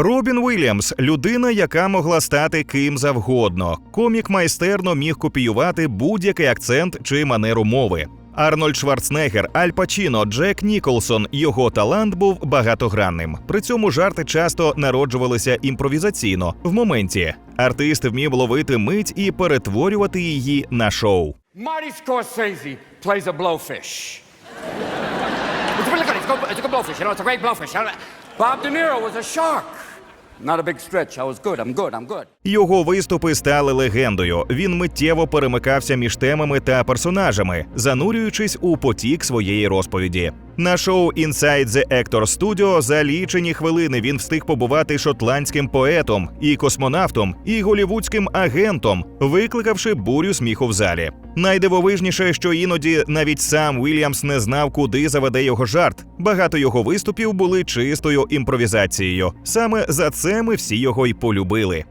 Робін Уільямс людина, яка могла стати ким завгодно. Комік майстерно міг копіювати будь-який акцент чи манеру мови. Арнольд Шварценеггер, Аль Пачіно, Джек Ніколсон. Його талант був багатогранним. При цьому жарти часто народжувалися імпровізаційно в моменті. Артист вмів ловити мить і перетворювати її на шоу. Marty Scorsese plays a blowfish. It's a blowfish. You know, it's a great blowfish. Bob De Niro was a shark. Not a big stretch. I was good. I'm good. I'm good. Його виступи стали легендою. Він миттєво перемикався між темами та персонажами, занурюючись у потік своєї розповіді. На шоу Inside the Actor Studio за лічені хвилини він встиг побувати шотландським поетом і космонавтом, і голівудським агентом, викликавши бурю сміху в залі. Найдивовижніше, що іноді навіть сам Вільямс не знав, куди заведе його жарт. Багато його виступів були чистою імпровізацією. Саме за це ми всі його й полюбили.